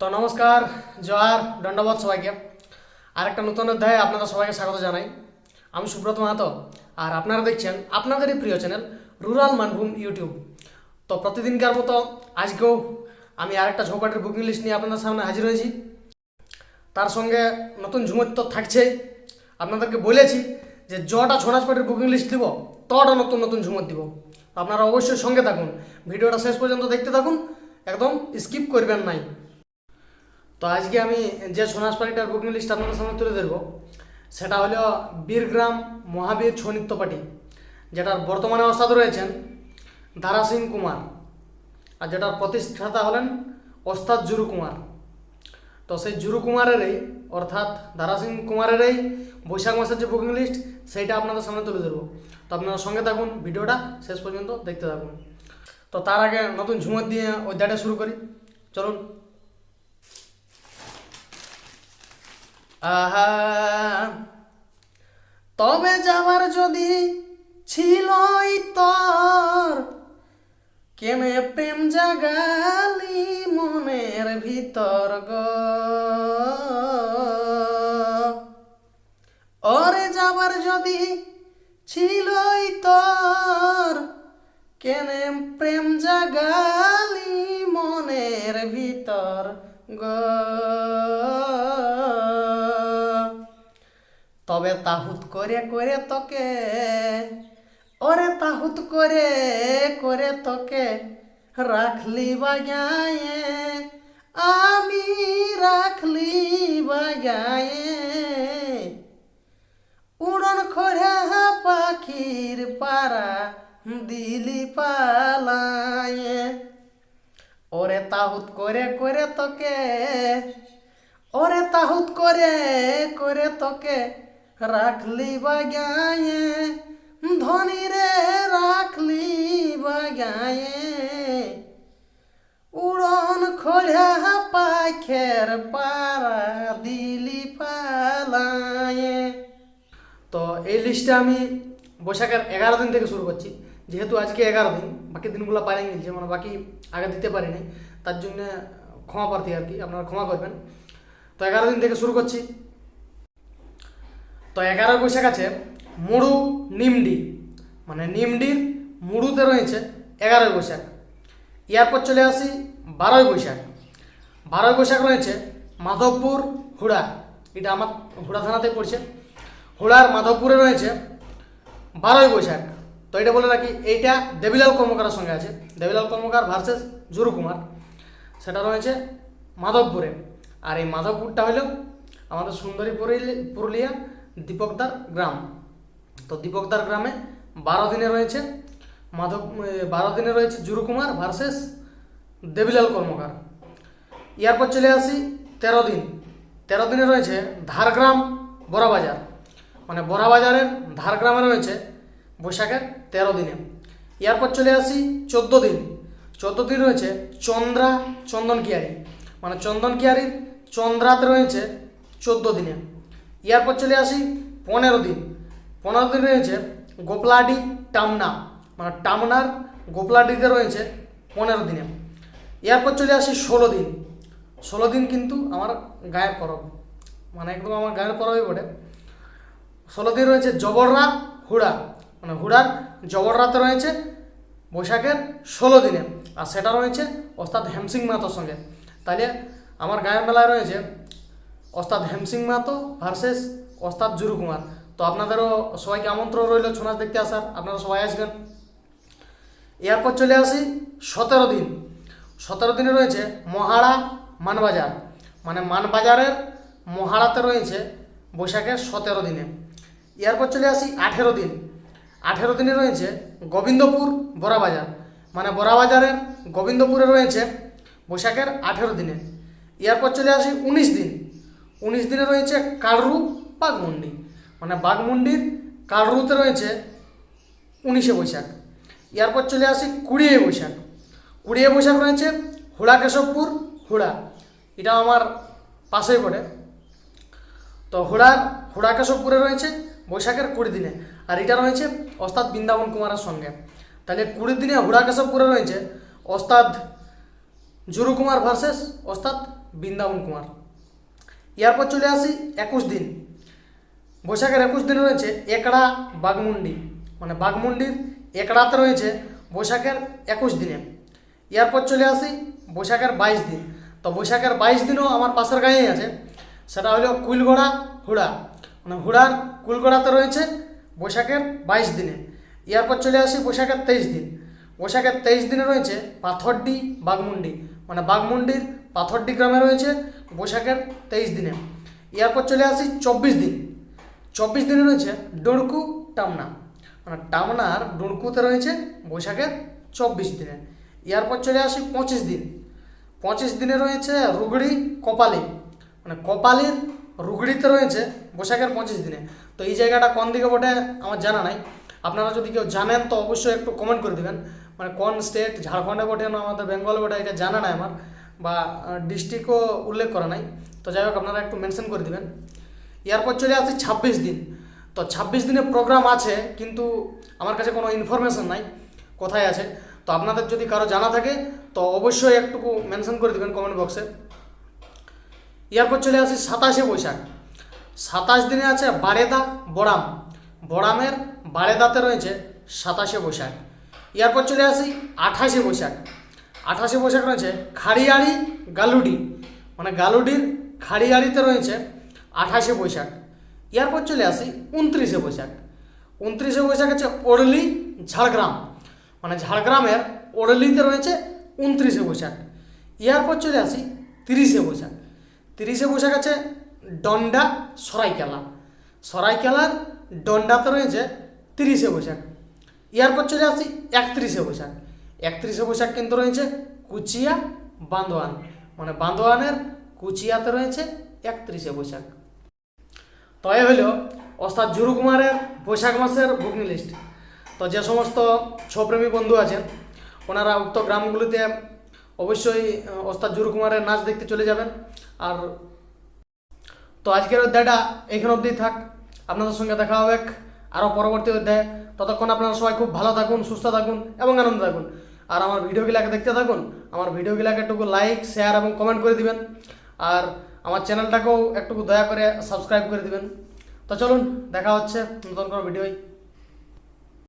তো নমস্কার, জয়ার, দণ্ডবোধ সবাইকে। আরেকটা নতুন অধ্যায়ে আপনাদের সবাইকে স্বাগত জানাই। আমি সুব্রত মাহাতো, আর আপনারা দেখছেন আপনাদেরই প্রিয় চ্যানেল রুরাল মানভূম ইউটিউব। তো প্রতিদিনকার মতো আজকেও আমি আরেকটা ঝোপাটের বুকিং লিস্ট নিয়ে আপনাদের সামনে হাজির হয়েছি। তার সঙ্গে নতুন ঝুমের তো থাকছেই। আপনাদেরকে বলেছি যে জটা ছোড়াছপাটের বুকিং লিস্ট দিব, তটা নতুন নতুন ঝুমর দিব। আপনারা অবশ্যই সঙ্গে থাকুন। ভিডিওটা শেষ পর্যন্ত দেখতে থাকুন, একদম স্কিপ করবেন নাই। তো আজকে আমি যে সোনাসপাড়িটার বুকিং লিস্ট আপনাদের সামনে তুলে ধরবো, সেটা হলো বীরগ্রাম মহাবীর ছৌ নৃত্য পার্টি, যেটার বর্তমানে ওস্তাদ রয়েছেন দারা সিং কুমার আর যেটার প্রতিষ্ঠাতা হলেন ওস্তাদ জুরু কুমার। তো সেই জুরু কুমারেরই, অর্থাৎ দারা সিং কুমারেরই বৈশাখ মাসের যে বুকিং লিস্ট সেইটা আপনাদের সামনে তুলে ধরবো। তো আপনারা সঙ্গে থাকুন, ভিডিওটা শেষ পর্যন্ত দেখতে থাকুন। তো তার আগে নতুন ঝুমর দিয়ে অধ্যায়টা শুরু করি। চলুন আহা। তবে যাবার যদি ছিলই তোর, কেনে প্রেম জাগালি মনের ভিতর গো? যাবার যদি ছিলই তোর, কেনে প্রেম জাগালি মনের ভিতর গো? তবে তাহুত করে করে তোকে। ওরে তাহুত করে করে তোকে রাখলি বাগায়ে। আমি রাখলি বাগায়ে। উড়ন খড়া পাখির পারা দিলি পালায়ে। ওরে তাহুত করে করে তোকে, ওরে তাহুত করে করে তোকে রাখলি বাগায়ে, ধনী রে রাখলি বা বাগায়ে। উড়ন খোলা পাখের পারা দিলি পালায়ে। তো এই লিস্টে আমি বৈশাখের এগারো দিন থেকে শুরু করছি। যেহেতু আজকে এগারো দিন, বাকি দিনগুলো পারে গেছে মানে বাকি আগে দিতে পারিনি। তার জন্য ক্ষমা প্রার্থী আর কি, আপনারা ক্ষমা করবেন। তো এগারো দিন থেকে শুরু করছি। তো এগারো বৈশাখ আছে মুড়ু, নিমডি। মানে নিমডির মুড়ুতে রয়েছে এগারোই বৈশাখ। এরপর চলে আসি বারোই বৈশাখ। বারোই বৈশাখ রয়েছে মাধবপুর হুড়া। এটা আমার হুড়া থানাতে পড়ছে। হুড়ার মাধবপুরে রয়েছে বারোই বৈশাখ। তো এটা বলে রাখি, এইটা দেবিলাল কর্মকারের সঙ্গে আছে। দেবিলাল কর্মকার ভার্সেস জুরু কুমার। সেটা রয়েছে মাধবপুরে। আর এই মাধবপুরটা হলো আমাদের সুন্দরী পুরুলি- পুরুলিয়া দীপকদার গ্রাম। তো দীপকদার গ্রামে বারো দিনে রয়েছে মাধব বারো দিনে রয়েছে জুরু কুমার ভার্সেস দেবিলাল কর্মকার। এরপর চলে আসি তেরো দিন। তেরো দিনে রয়েছে ধারগ্রাম বড়াবাজার। মানে বড়াবাজারের ধারগ্রামে রয়েছে বৈশাখের তেরো দিনে। এরপর চলে আসি চোদ্দ দিন। চোদ্দ দিন রয়েছে চন্দ্রা চন্দন কিয়ারি মানে চন্দন কিয়ারির চন্দ্রাতে রয়েছে চোদ্দ দিনে। এরপর চলে আসি পনেরো দিন। পনেরো দিন রয়েছে গোপলাডি টামনা। মানে টামনার গোপলাডিতে রয়েছে পনেরো দিনে। এরপর চলে আসি ষোলো দিন। ষোলো দিন কিন্তু আমার গায়ের পরব। মানে একদম আমার গায়ের পরবই বটে। ষোলো দিন রয়েছে জবররা হুড়া। মানে হুড়ার জবররাতে রয়েছে বৈশাখের ষোলো দিনে। আর সেটা রয়েছে ওস্তাদ হেমসিং মাহাতোর সঙ্গে। তাহলে আমার গায়ের মেলায় রয়েছে ওস্তাদ হেমসিং মাহাতো ভার্সেস ওস্তাদ জুরু কুমার। তো আপনাদেরও সবাইকে আমন্ত্রণ রইল ছৌ নাচ দেখতে আসার। আপনারা সবাই আসবেন। এরপর চলে আসি সতেরো দিন। সতেরো দিনে রয়েছে মহাড়া মানবাজার। মানে মানবাজারের মহাড়াতে রয়েছে বৈশাখের সতেরো দিনে। এরপর চলে আসি আঠেরো দিন। আঠেরো দিনে রয়েছে গোবিন্দপুর বড়াবাজার। মানে বড়াবাজারের গোবিন্দপুরে রয়েছে বৈশাখের আঠেরো দিনে। এরপর চলে আসি উনিশ দিন। উনিশ দিনে রয়েছে কাড়রু বাঘমুন্ডি। মানে বাঘমুন্ডির কাড়রুতে রয়েছে উনিশে বৈশাখ। এরপর চলে আসি কুড়িয়ে বৈশাখ। কুড়িয়ে বৈশাখ রয়েছে হুড়া কেশবপুর হুড়া। এটা আমার পাশেই পড়ে। তো হুড়ার হুড়া কেশবপুরে রয়েছে বৈশাখের কুড়ি দিনে। আর এটা রয়েছে অস্তাদ বৃন্দাবন কুমারের সঙ্গে। তাহলে কুড়ি দিনে হুড়া কেশবপুরে রয়েছে অস্তাদ জুরু কুমার ভার্সেস অস্তাদ বৃন্দাবন কুমার। এরপর চলে আসি একুশ দিন। বৈশাখের একুশ দিনে রয়েছে একড়া বাঘমুন্ডি। মানে বাঘমুন্ডির একড়াতে রয়েছে বৈশাখের একুশ দিনে। এরপর চলে আসি বৈশাখের বাইশ দিন। তো বৈশাখের বাইশ দিনও আমার পাশের গাঁয়েই আছে। সেটা হলো কুইলগড়া হুড়া। মানে হুড়ার কুলগড়াতে রয়েছে বৈশাখের বাইশ দিনে। এরপর চলে আসি বৈশাখের তেইশ দিন। বৈশাখের তেইশ দিনে রয়েছে পাথরডি বাঘমুন্ডি। মানে বাঘমুন্ডির পাথরডি গ্রামে রয়েছে বৈশাখের তেইশ দিনে। এরপর চলে আসি চব্বিশ দিন। চব্বিশ দিনে রয়েছে ডুড়কু টামনা। মানে টামনার ডুড়কুতে রয়েছে বৈশাখের চব্বিশ দিনে। এরপর চলে আসি পঁচিশ দিন। পঁচিশ দিনে রয়েছে রুগড়ি, কপালি। মানে কপালির রুগড়িতে রয়েছে বৈশাখের পঁচিশ দিনে। তো এই জায়গাটা কোন দিকে বটে আমার জানা নাই। আপনারা যদি কেউ জানেন তো অবশ্যই একটু কমেন্ট করে দেবেন। মানে কোন স্টেট ঝাড়খণ্ডে বটে না, আমাদের বেঙ্গল বটে, এটা জানা নাই আমার, বা ডিস্ট্রিক্টও উল্লেখ করা নাই। তো যাই হোক, আপনারা একটু মেনশন করে দিবেন। এরপর চলে আসি ছাব্বিশ দিন। তো ছাব্বিশ দিনের প্রোগ্রাম আছে, কিন্তু আমার কাছে কোনো ইনফরমেশন নাই, কোথায় আছে? তো আপনাদের যদি কারও জানা থাকে, তো অবশ্যই একটুকু মেনশন করে দেবেন কমেন্ট বক্সে এরপর চলে আসি সাতাশে বৈশাখ। সাতাশ দিনে আছে বারেদা বড়াম। বড়ামের বারেদাতে রয়েছে সাতাশে বৈশাখ। এরপর চলে আসি আঠাশে বৈশাখ। আঠাশে বৈশাখ রয়েছে খাড়িয়াড়ি গালুডি। মানে গালুডির খাড়িয়াড়িতে রয়েছে আঠাশে বৈশাখ। এরপর চলে আসি উনত্রিশে বৈশাখ। উনত্রিশে বৈশাখ আছে ওড়লি, ঝাড়গ্রাম। মানে ঝাড়গ্রামের ওড়লিতে রয়েছে উনত্রিশে বৈশাখ। এরপর চলে আসি তিরিশে বৈশাখ। তিরিশে বৈশাখ আছে ডন্ডা সরাইকেলা। সরাইকেলার ডন্ডাতে রয়েছে তিরিশে বৈশাখ। এরপর চলে আসি একত্রিশে বৈশাখ। একত্রিশে বৈশাখ কিন্তু রয়েছে কুচিয়া, বান্দোয়ান। মানে বান্দোয়ানের কুচিয়াতে রয়েছে একত্রিশে বৈশাখ। তো এ হলো ওস্তাদ জুরু কুমারের বৈশাখ মাসের বুকিং লিস্ট তো যে সমস্ত ছপ্রেমী বন্ধু আছেন, ওনারা উক্ত গ্রামগুলিতে অবশ্যই ওস্তাদ জুরু কুমারের নাচ দেখতে চলে যাবেন। আর তো আজকের অধ্যায়টা এখানে অবধি থাক। আপনাদের সঙ্গে দেখা হবে আরও পরবর্তী অধ্যায়ে। ততক্ষণ আপনারা সবাই খুব ভালো থাকুন, সুস্থ থাকুন এবং আনন্দ থাকুন। আর আমার ভিডিওগুলোকে দেখতে থাকুন, আমার ভিডিওগুলোকে একটুকু লাইক শেয়ার এবং কমেন্ট করে দিবেন। আর আমার চ্যানেলটাকেও একটুকু দয়া করে সাবস্ক্রাইব করে দিবেন। তো চলুন, দেখা হচ্ছে নতুন কোনো ভিডিওয়